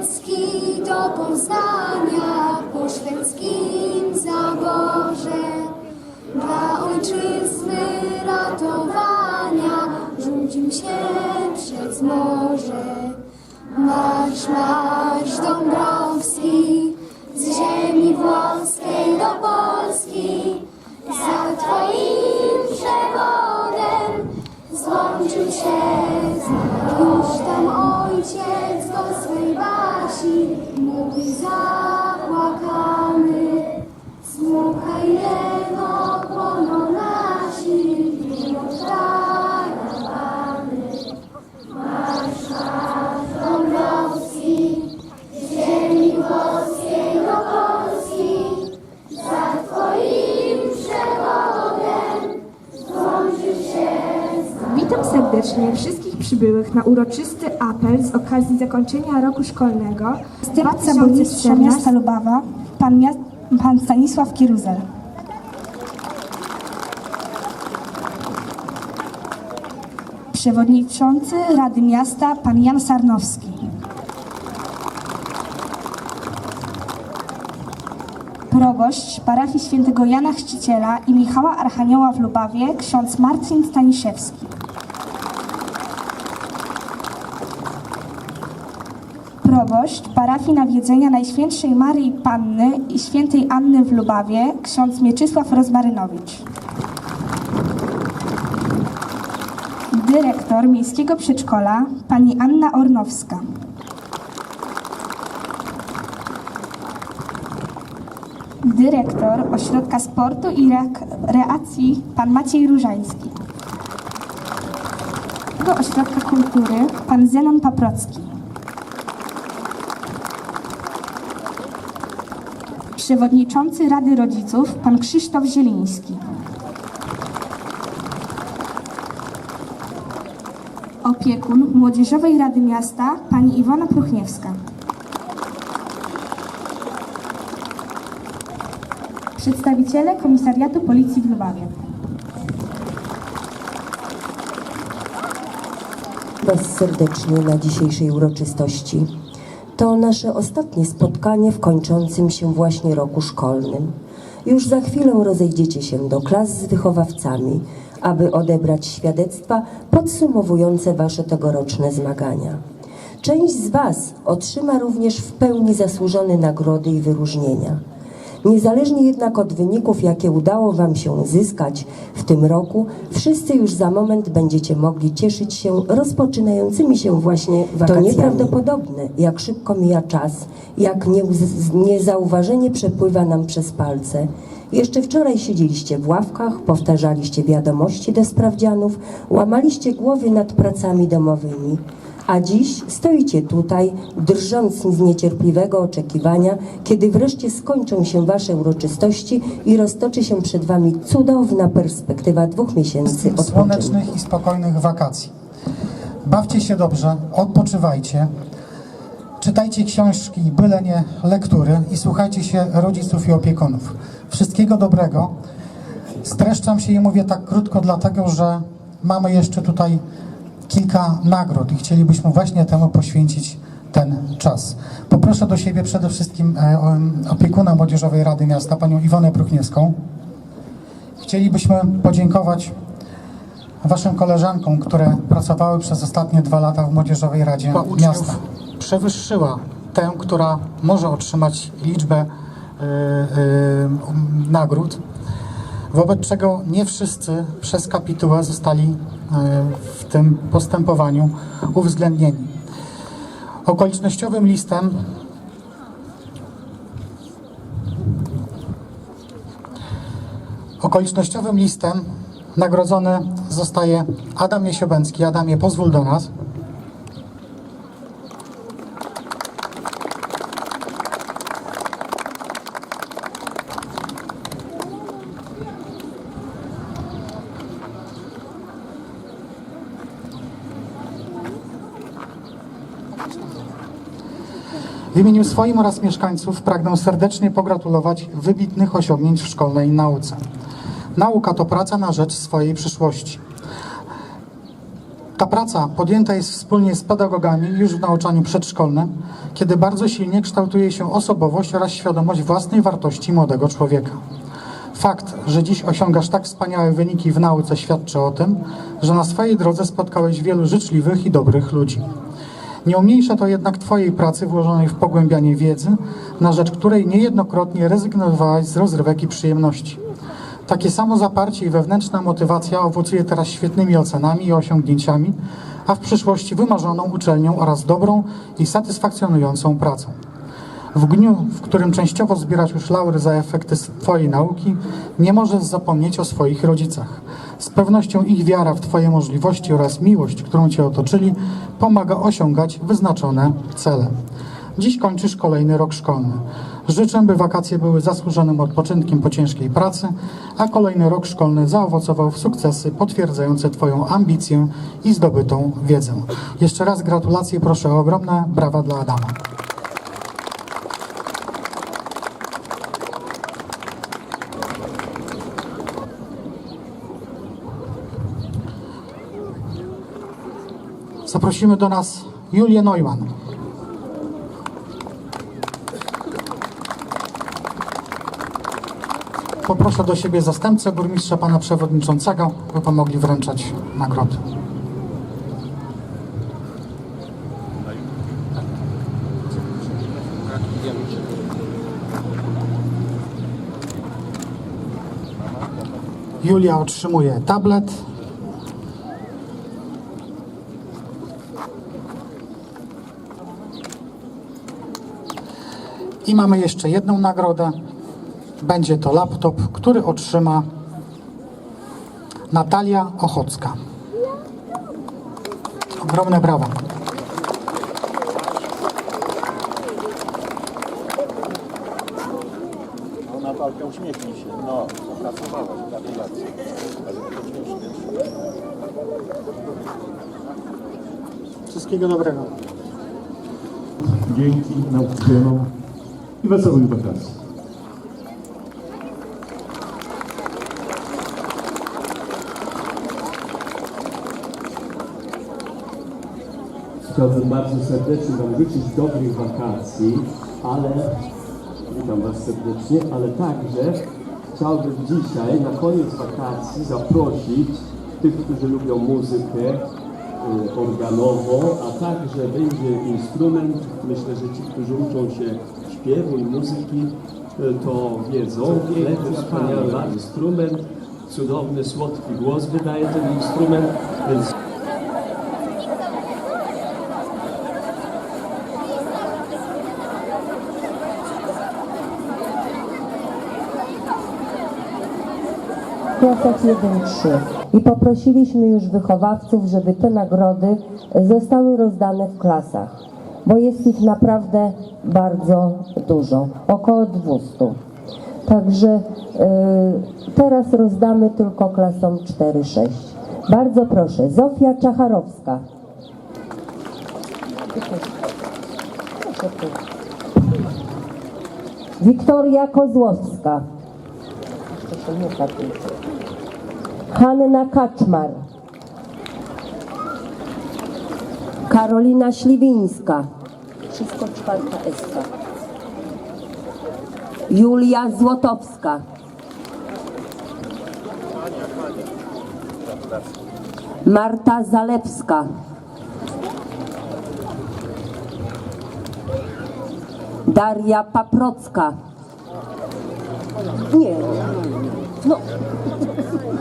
niemiecki do Poznania po szwedzkim zaborze. Dla ojczyzny ratowania rzucił się przez morze. Marsz, marsz Dąbrowski z ziemi włoskiej do Polski. Za twoim przewodem złączył się z Już tam ojciec do swej Basi mówi zapłakany. Serdecznie wszystkich przybyłych na uroczysty apel z okazji zakończenia roku szkolnego. Następca burmistrza miasta Lubawa, pan, pan Stanisław Kieruzel. Przewodniczący Rady Miasta, pan Jan Sarnowski. Proboszcz parafii świętego Jana Chrzciciela i Michała Archanioła w Lubawie, ksiądz Marcin Staniszewski. Proboszcz parafii nawiedzenia Najświętszej Maryi Panny i Świętej Anny w Lubawie, ksiądz Mieczysław Rozmarynowicz. Dyrektor Miejskiego Przedszkola, pani Anna Ornowska. Dyrektor Ośrodka Sportu i Rekreacji, pan Maciej Różański. Ośrodka Kultury, pan Zenon Paprocki. Przewodniczący Rady Rodziców, pan Krzysztof Zieliński. Opiekun Młodzieżowej Rady Miasta, pani Iwona Pruchniewska. Przedstawiciele Komisariatu Policji w Lubawie. Was serdecznie na dzisiejszej uroczystości. To nasze ostatnie spotkanie w kończącym się właśnie roku szkolnym. Już za chwilę rozejdziecie się do klas z wychowawcami, aby odebrać świadectwa podsumowujące Wasze tegoroczne zmagania. Część z Was otrzyma również w pełni zasłużone nagrody i wyróżnienia. Niezależnie jednak od wyników, jakie udało Wam się zyskać w tym roku, wszyscy już za moment będziecie mogli cieszyć się rozpoczynającymi się właśnie wakacjami. To nieprawdopodobne, jak szybko mija czas, jak niezauważenie przepływa nam przez palce. Jeszcze wczoraj siedzieliście w ławkach, powtarzaliście wiadomości do sprawdzianów, łamaliście głowy nad pracami domowymi. A dziś stoicie tutaj, drżąc z niecierpliwego oczekiwania, kiedy wreszcie skończą się wasze uroczystości i roztoczy się przed wami cudowna perspektywa dwóch miesięcy odpoczynku. słonecznych i spokojnych wakacji. Bawcie się dobrze, odpoczywajcie, czytajcie książki, byle nie lektury i słuchajcie się rodziców i opiekunów. Wszystkiego dobrego. Streszczam się i mówię tak krótko, dlatego że mamy jeszcze tutaj kilka nagród i chcielibyśmy właśnie temu poświęcić ten czas. Poproszę do siebie przede wszystkim e, opiekuna Młodzieżowej Rady Miasta, panią Iwonę Pruchniewską. Chcielibyśmy podziękować Waszym koleżankom, które pracowały przez ostatnie dwa lata w Młodzieżowej Radzie uczniów Miasta. przewyższyła tę, która może otrzymać liczbę y, y, nagród, wobec czego nie wszyscy przez kapitułę zostali w tym postępowaniu uwzględnieni. Okolicznościowym listem okolicznościowym listem nagrodzony zostaje Adam Jesiobęcki. Adamie, pozwól do nas. W imieniu swoim oraz mieszkańców pragnę serdecznie pogratulować wybitnych osiągnięć w szkolnej nauce. Nauka to praca na rzecz swojej przyszłości. Ta praca podjęta jest wspólnie z pedagogami już w nauczaniu przedszkolnym, kiedy bardzo silnie kształtuje się osobowość oraz świadomość własnej wartości młodego człowieka. Fakt, że dziś osiągasz tak wspaniałe wyniki w nauce świadczy o tym, że na swojej drodze spotkałeś wielu życzliwych i dobrych ludzi. Nie umniejsza to jednak Twojej pracy włożonej w pogłębianie wiedzy, na rzecz której niejednokrotnie rezygnowałaś z rozrywek i przyjemności. Takie samo zaparcie i wewnętrzna motywacja owocuje teraz świetnymi ocenami i osiągnięciami, a w przyszłości wymarzoną uczelnią oraz dobrą i satysfakcjonującą pracą. W dniu, w którym częściowo zbierać już laury za efekty Twojej nauki, nie możesz zapomnieć o swoich rodzicach. Z pewnością ich wiara w Twoje możliwości oraz miłość, którą Cię otoczyli, pomaga osiągać wyznaczone cele. Dziś kończysz kolejny rok szkolny. Życzę, by wakacje były zasłużonym odpoczynkiem po ciężkiej pracy, a kolejny rok szkolny zaowocował w sukcesy potwierdzające Twoją ambicję i zdobytą wiedzę. Jeszcze raz gratulacje proszę o ogromne brawa dla Adama. Zaprosimy do nas Julię Neumann. Poproszę do siebie zastępcę burmistrza, pana przewodniczącego, by pomogli wręczać nagrody. Julia otrzymuje tablet. I mamy jeszcze jedną nagrodę. Będzie to laptop, który otrzyma Natalia Ochocka. Ogromne brawa. No Natalka, uśmiechnij się. No, pracowałaś, gratulacje. Ale to śmiesznie. Wszystkiego dobrego. Dzięki nauczycielom i wesołych wakacji. Chciałbym bardzo serdecznie Wam życzyć dobrych wakacji, ale witam Was serdecznie, ale także chciałbym dzisiaj na koniec wakacji zaprosić tych, którzy lubią muzykę y, organową, a także będzie instrument. Myślę, że ci, którzy uczą się śpiewu i muzyki, y, to wiedzą. Piękny, wspaniały instrument, cudowny, słodki głos wydaje ten instrument, więc klasach 1-3 i poprosiliśmy już wychowawców, żeby te nagrody zostały rozdane w klasach, bo jest ich naprawdę bardzo dużo, około 200. Także y, teraz rozdamy tylko klasom 4-6. Bardzo proszę, Zofia Czacharowska. Wiktoria Kozłowska. Hanna Kaczmar. Karolina Śliwińska. Wszystko czwarta eska. Julia Złotowska. Marta Zalewska. Daria Paprocka. Nie. No.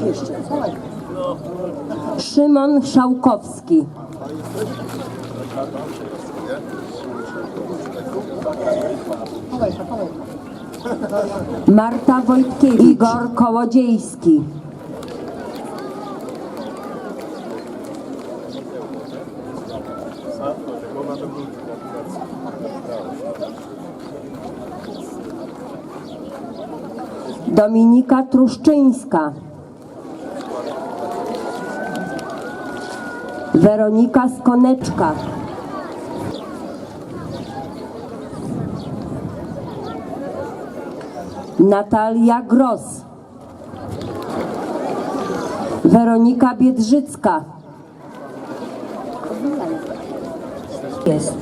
Jeszcze. Szymon Szałkowski. Marta Wojtkiewicz. Igor Kołodziejski. Dominika Truszczyńska. Weronika Skoneczka. Natalia Gross, Weronika Biedrzycka. Jest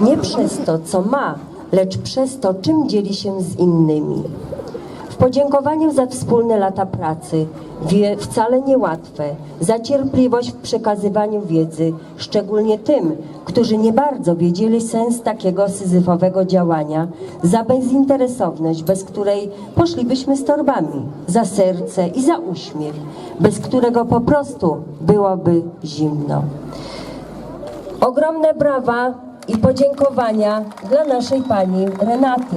nie przez to, co ma, lecz przez to, czym dzieli się z innymi. Podziękowaniu za wspólne lata pracy, wcale niełatwe, za cierpliwość w przekazywaniu wiedzy, szczególnie tym, którzy nie bardzo wiedzieli sens takiego syzyfowego działania, za bezinteresowność, bez której poszlibyśmy z torbami, za serce i za uśmiech, bez którego po prostu byłoby zimno. Ogromne brawa i podziękowania dla naszej pani Renaty.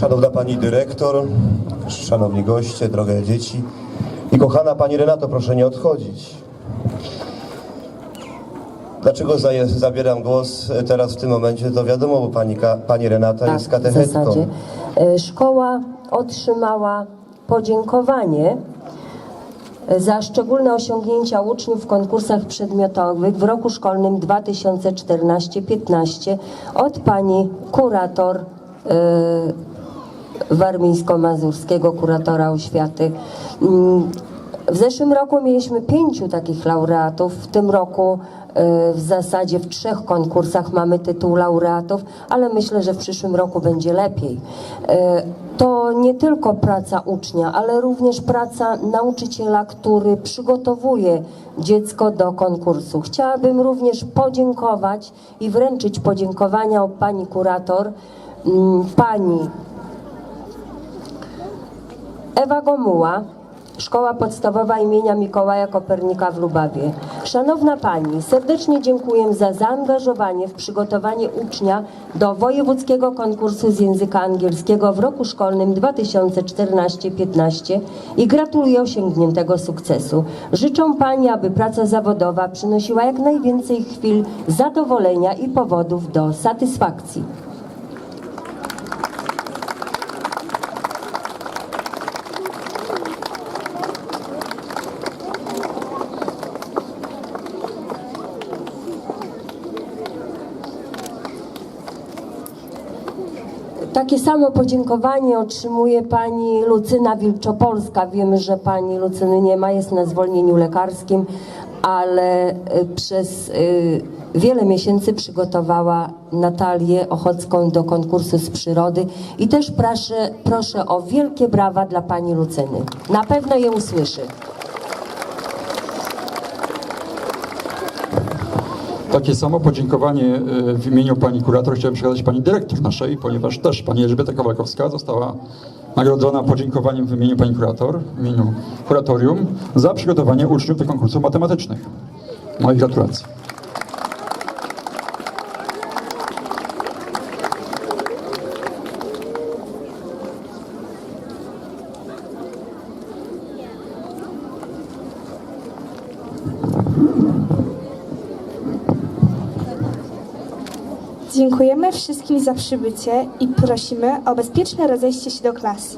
Szanowna Pani Dyrektor, Szanowni goście, drogie dzieci i kochana Pani Renato, proszę nie odchodzić. Dlaczego zabieram głos teraz w tym momencie, to wiadomo, bo Pani, pani Renata jest Tak, w katechetką. E, Szkoła otrzymała podziękowanie e, za szczególne osiągnięcia uczniów w konkursach przedmiotowych w roku szkolnym 2014-15 od pani kurator e, warmińsko-mazurskiego, kuratora oświaty. Mm, W zeszłym roku mieliśmy pięciu takich laureatów, w tym roku e, w zasadzie w trzech konkursach mamy tytuł laureatów, ale myślę, że w przyszłym roku będzie lepiej. E, To nie tylko praca ucznia, ale również praca nauczyciela, który przygotowuje dziecko do konkursu. Chciałabym również podziękować i wręczyć podziękowania od pani kurator, mm, pani Ewa Gomuła, Szkoła Podstawowa imienia Mikołaja Kopernika w Lubawie. Szanowna Pani, serdecznie dziękuję za zaangażowanie w przygotowanie ucznia do wojewódzkiego konkursu z języka angielskiego w roku szkolnym 2014-15 i gratuluję osiągniętego sukcesu. Życzę Pani, aby praca zawodowa przynosiła jak najwięcej chwil zadowolenia i powodów do satysfakcji. Takie samo podziękowanie otrzymuje pani Lucyna Wilczopolska. Wiemy, że pani Lucyny nie ma, jest na zwolnieniu lekarskim, ale y, przez y, wiele miesięcy przygotowała Natalię Ochocką do konkursu z przyrody i też proszę, proszę o wielkie brawa dla pani Lucyny. Na pewno je usłyszy. Takie samo podziękowanie e, w imieniu pani kurator chciałem przekazać pani dyrektor naszej, ponieważ też pani Elżbieta Kowalkowska została nagrodzona podziękowaniem w imieniu pani kurator, w imieniu kuratorium za przygotowanie uczniów do konkursów matematycznych. Moje gratulacje. Dziękujemy wszystkim za przybycie i prosimy o bezpieczne rozejście się do klasy.